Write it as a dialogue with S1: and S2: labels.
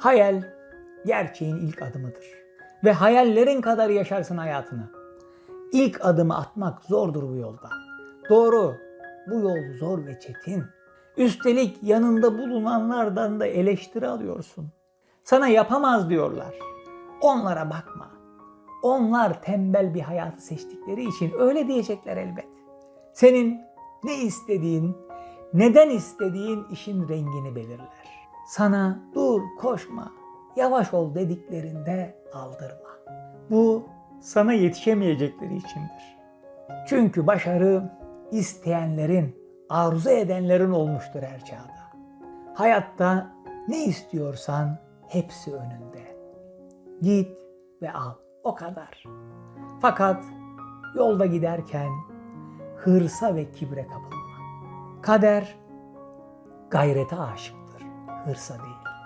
S1: Hayal gerçeğin ilk adımıdır. Ve hayallerin kadar yaşarsın hayatını. İlk adımı atmak zordur bu yolda. Doğru, bu yol zor ve çetin. Üstelik yanında bulunanlardan da eleştiri alıyorsun. Sana yapamaz diyorlar. Onlara bakma. Onlar tembel bir hayatı seçtikleri için öyle diyecekler elbet. Senin ne istediğin, neden istediğin işin rengini belirler. Sana dur, koşma, yavaş ol dediklerinde aldırma. Bu sana yetişemeyecekleri içindir. Çünkü başarı isteyenlerin, arzu edenlerin olmuştur her çağda. Hayatta ne istiyorsan hepsi önünde. Git ve al. O kadar. Fakat yolda giderken hırsa ve kibre kapılma. Kader gayrete aşıktır, Virsa the